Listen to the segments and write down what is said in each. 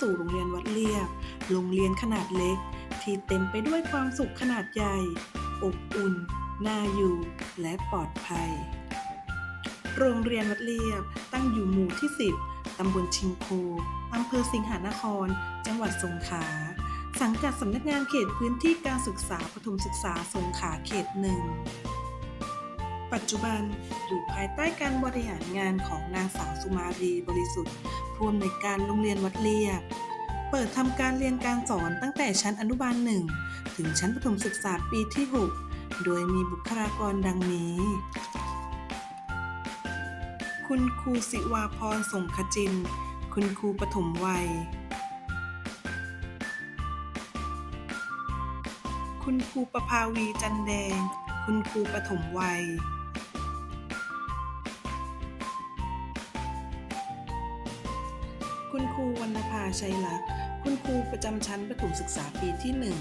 สู่โรงเรียนวัดเรียบ โรงเรียนขนาดเล็ก ที่เต็มไปด้วยความสุขขนาดใหญ่ อบอุ่น น่าอยู่ และปลอดภัย โรงเรียนวัดเรียบตั้งอยู่หมู่ที่ 10 ตำบลชิงโค อำเภอสิงหานคร จังหวัดสงขลา สังกัดสำนักงานเขตพื้นที่การศึกษาปฐมศึกษาสงขลาเขตหนึ่งปัจจุบันอยู่ภายใต้การบริหารงานของนางสาวสุมารีบริสุทธิ์ ผู้อำนวยการโรงเรียนวัดเรียบ เปิดทำการเรียนการสอนตั้งแต่ชั้นอนุบาลหนึ่งถึงชั้นประถมศึกษาปีที่ 6 โดยมีบุคลากรดังนี้ คุณครูสิวาพรสงขจิน คุณครูปฐมวัย คุณครูประภาวีจันแดง คุณครูปฐมวัย คุณครูวรรณภาชัยลักษณ์คุณครูประจำชั้นประถมศึกษาปีที่หนึ่ง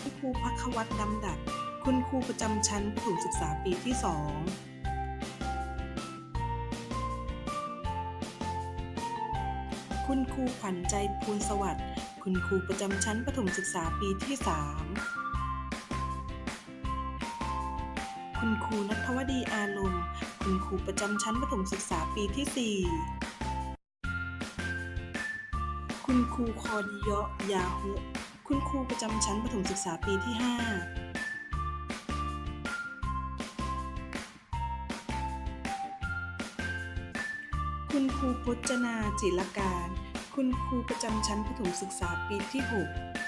คุณครูพักวัตรดำดัดคุณครูประจำชั้นประถมศึกษาปีที่สองคุณครูขวัญใจภูลสวัสดิ์ คุณครูประจำชั้นประถมศึกษาปีที่สาม คุณครูนัทวดีอารมณ์ คุณครูประจำชั้นประถมศึกษาปีที่สี่คุณครูคอดิเยาะยาหุคุณครูประจำชั้นประถมศึกษาปีที่ห้าคุณครูพจนาจิรการ คุณครูประจำชั้นประถมศึกษาปีที่ 6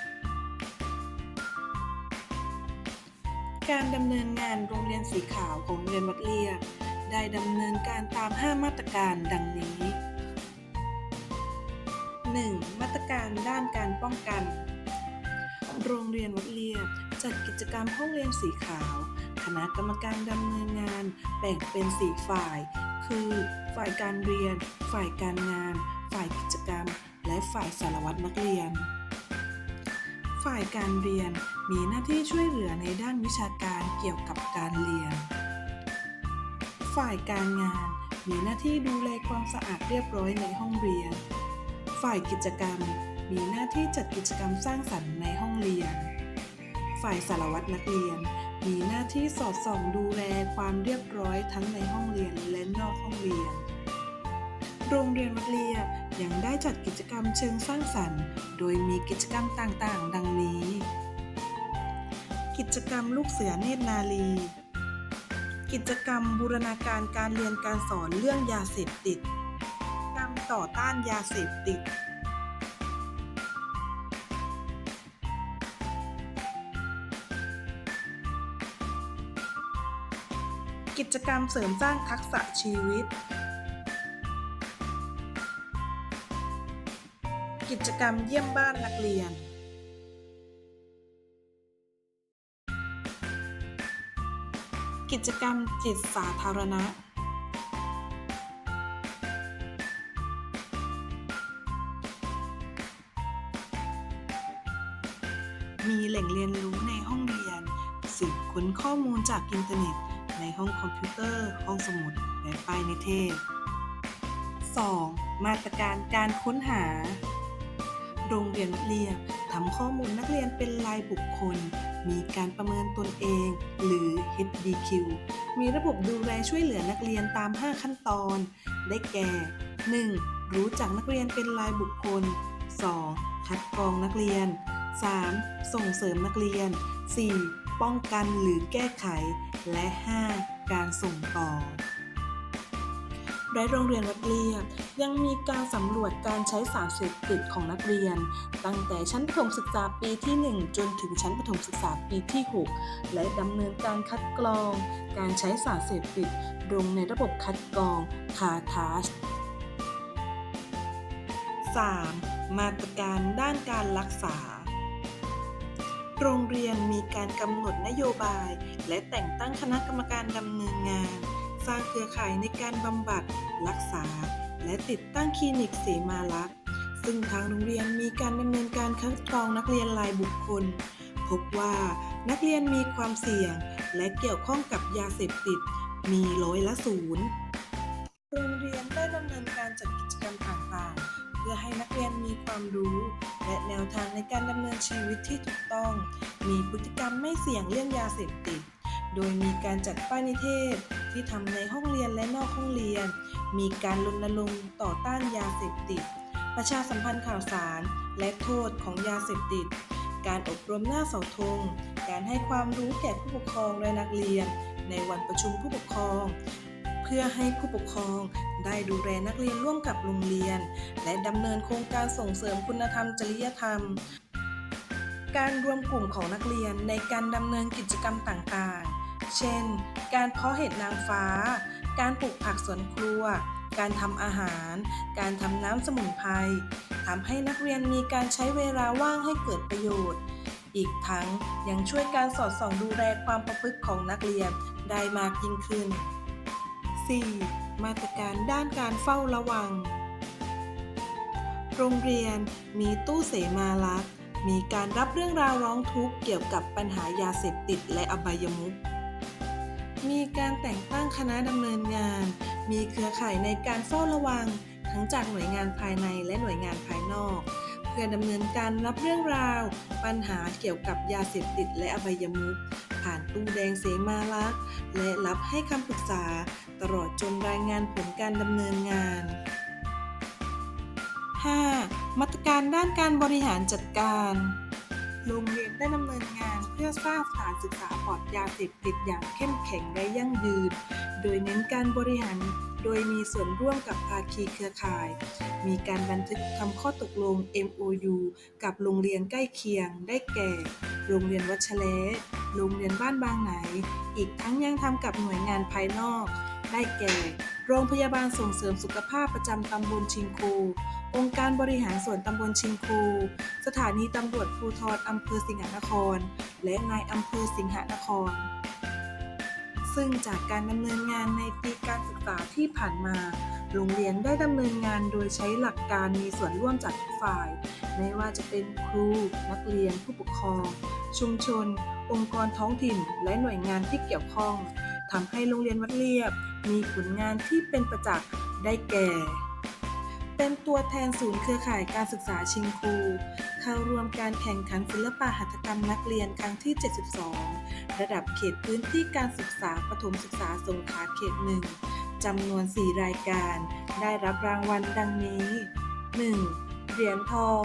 การดำเนินงานโรงเรียนสีขาวของโรงเรียนวัดเรียบได้ดำเนินการตาม 5 มาตรการดังนี้ 1. มาตรการด้านการป้องกัน โรงเรียนวัดเรียบจัดกิจกรรมห้องเรียนสีขาว คณะกรรมการดำเนินงานแบ่งเป็นสีฝ่าย คือ ฝ่ายการเรียน ฝ่ายการงาน ฝ่ายกิจกรรม และฝ่ายสารวัตรนักเรียน ฝ่ายการเรียนมีหน้าที่ช่วยเหลือในด้านวิชาการเกี่ยวกับการเรียน ฝ่ายการงานมีหน้าที่ดูแลความสะอาดเรียบร้อยในห้องเรียน ฝ่ายกิจกรรมมีหน้าที่จัดกิจกรรมสร้างสรรค์ในห้องเรียน ฝ่ายสารวัตรนักเรียน มีหน้าที่สอดส่องดูแลความเรียบร้อยทั้งในห้องเรียนและนอกห้องเรียน โรงเรียนวัดเรียบ ยังได้จัดกิจกรรมเชิงสร้างสรรค์ โดยมีกิจกรรมต่างๆ ดังนี้ กิจกรรมลูกเสือเนตรนาลี กิจกรรมบูรณาการการเรียนการสอนเรื่องยาเสพติดกรรมต่อต้านยาเสพติด กิจกรรมเสริมสร้างทักษะชีวิต กิจกรรมเยี่ยมบ้านนักเรียน กิจกรรมจิตสาธารณะ มีแหล่งเรียนรู้ในห้องเรียน สืบค้นข้อมูลจากอินเทอร์เน็ต ในห้องคอมพิวเตอร์ ห้องสมุด และป้ายนิเทศ 2. มาตรการการค้นหา โรงเรียนเรียบทำข้อมูลนักเรียนเป็นรายบุคคล มีการประเมินตนเอง หรือ HDQ มีระบบดูแลช่วยเหลือนักเรียนตาม 5 ขั้นตอน ได้แก่ 1. รู้จักนักเรียนเป็นรายบุคคล 2. คัดกรองนักเรียน 3. ส่งเสริมนักเรียน 4. ป้องกันหรือแก้ไข และ 5. การส่งต่อ และโรงเรียนวัดเรียบยังมีการสำรวจการใช้สารเสพติดของนักเรียน ตั้งแต่ชั้นประถมศึกษาปีที่ 1 จนถึงชั้นประถมศึกษาปีที่ 6 และดำเนินการคัดกรอง การใช้สารเสพติดลงในระบบคัดกรองคาทาส 3. มาตรการด้านการรักษา โรงเรียนมีการกำหนดนโยบาย และแต่งตั้งคณะกรรมการดำเนินงาน สร้างเครือข่ายในการบำบัด รักษา และติดตั้งคลินิกเสมาลักษ์ซึ่งทางโรงเรียนมีการดำเนินการคัดกรองนักเรียนรายบุคคล พบว่านักเรียนมีความเสี่ยง และเกี่ยวข้องกับยาเสพติด มีร้อยละศูนย์โรงเรียนได้ดำเนินการจัดกิจกรรมต่างๆ เพื่อให้นักเรียนมีความรู้ และแนวทางในการดำเนินชีวิตที่ถูกต้อง มีพฤติกรรมไม่เสี่ยงเรื่องยาเสพติด โดยมีการจัดป้ายนิเทศที่ทำในห้องเรียนและนอกห้องเรียน มีการรณรงค์ต่อต้านยาเสพติด ประชาสัมพันธ์ข่าวสาร และโทษของยาเสพติด การอบรมหน้าเสาธง การให้ความรู้แก่ผู้ปกครองและนักเรียน ในวันประชุมผู้ปกครอง เพื่อให้ผู้ปกครองได้ดูแลนักเรียนร่วมกับโรงเรียน และดำเนินโครงการส่งเสริมคุณธรรมจริยธรรมการรวมกลุ่มของนักเรียนในการดำเนินกิจกรรมต่างๆ เช่น การเพาะเห็ดนางฟ้า การปลูกผักสวนครัว การทำอาหาร การทำน้ำสมุนไพรทำให้นักเรียนมีการใช้เวลาว่างให้เกิดประโยชน์ อีกทั้งยังช่วยการสอดส่องดูแลความประพฤติของนักเรียนได้มากยิ่งขึ้น 4. มาตรการด้านการเฝ้าระวัง โรงเรียนมีตู้เสมาลักษณ์มีการรับเรื่องราวร้องทุกข์เกี่ยวกับปัญหายาเสพติดและอบายมุข มีการแต่งตั้งคณะดำเนินงาน มีเครือข่ายในการเฝ้าระวัง ทั้งจากหน่วยงานภายในและหน่วยงานภายนอก เพื่อดำเนินการรับเรื่องราว ปัญหาเกี่ยวกับยาเสพติดและอบายมุขผ่านตู้แดงเสมาลักษ์และรับให้คำปรึกษา ตลอดจนรายงานผลการดำเนินงาน 5. มาตรการด้านการบริหารจัดการ โรงเรียนได้ดำเนิน สร้างสถานศึกษาปลอดยาเสพติดอย่างเข้มแข็งและยั่งยืน โดยเน้นการบริหารโดยมีส่วนร่วมกับภาคีเครือข่าย มีการบันทึกทำข้อตกลง MOU กับโรงเรียนใกล้เคียงได้แก่ โรงเรียนวัชแลโรงเรียนบ้านบางไหน อีกทั้งยังทำกับหน่วยงานภายนอก ได้แก่ โรงพยาบาลส่งเสริมสุขภาพประจำตำบลชิงคู องค์การบริหารส่วนตำบลชิงคู สถานีตำรวจภูธรอำเภอสิงหนครและนายอำเภอสิงหนคร ซึ่งจากการดำเนินงานในปีการศึกษาที่ผ่านมา โรงเรียนได้ดำเนินงานโดยใช้หลักการมีส่วนร่วมจากทุกฝ่าย ไม่ว่าจะเป็นครู นักเรียน ผู้ปกครอง ชุมชน องค์กรท้องถิ่น และหน่วยงานที่เกี่ยวข้องทำให้โรงเรียนวัดเรียบ มีผลงานที่เป็นประจักษ์ได้แก่ เป็นตัวแทนศูนย์เครือข่ายการศึกษาชิงคูเข้าร่วมการแข่งขันศิลปะหัตถกรรมนักเรียนครั้งที่ 72 ระดับเขตพื้นที่การศึกษาประถมศึกษาสงขลาเขตหนึ่งจำนวน 4 รายการ ได้รับรางวัลดังนี้ 1. เหรียญทอง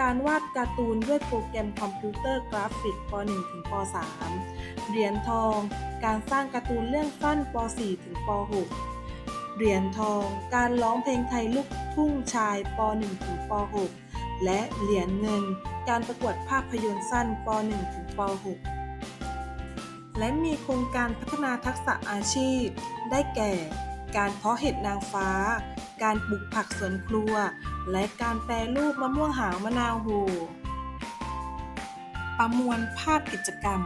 การวาดการ์ตูนด้วยโปรแกรมคอมพิวเตอร์กราฟิกป .1 ถึงป .3 เหรียญทอง การสร้างการ์ตูนเรื่องสั้นป .4 ถึงป .6 เหรียญทอง การร้องเพลงไทยลูกทุ่งชายป .1 ถึงป .6 และเหรียญเงิน การประกวดภาพยนตร์สั้นป .1 ถึงป .6 และมีโครงการพัฒนาทักษะอาชีพ ได้แก่ การเพาะเห็ดนางฟ้า การปลูกผักสวนครัว และการแปรรูปมะม่วงหาวมะนาวโหประมวลภาพกิจกรรม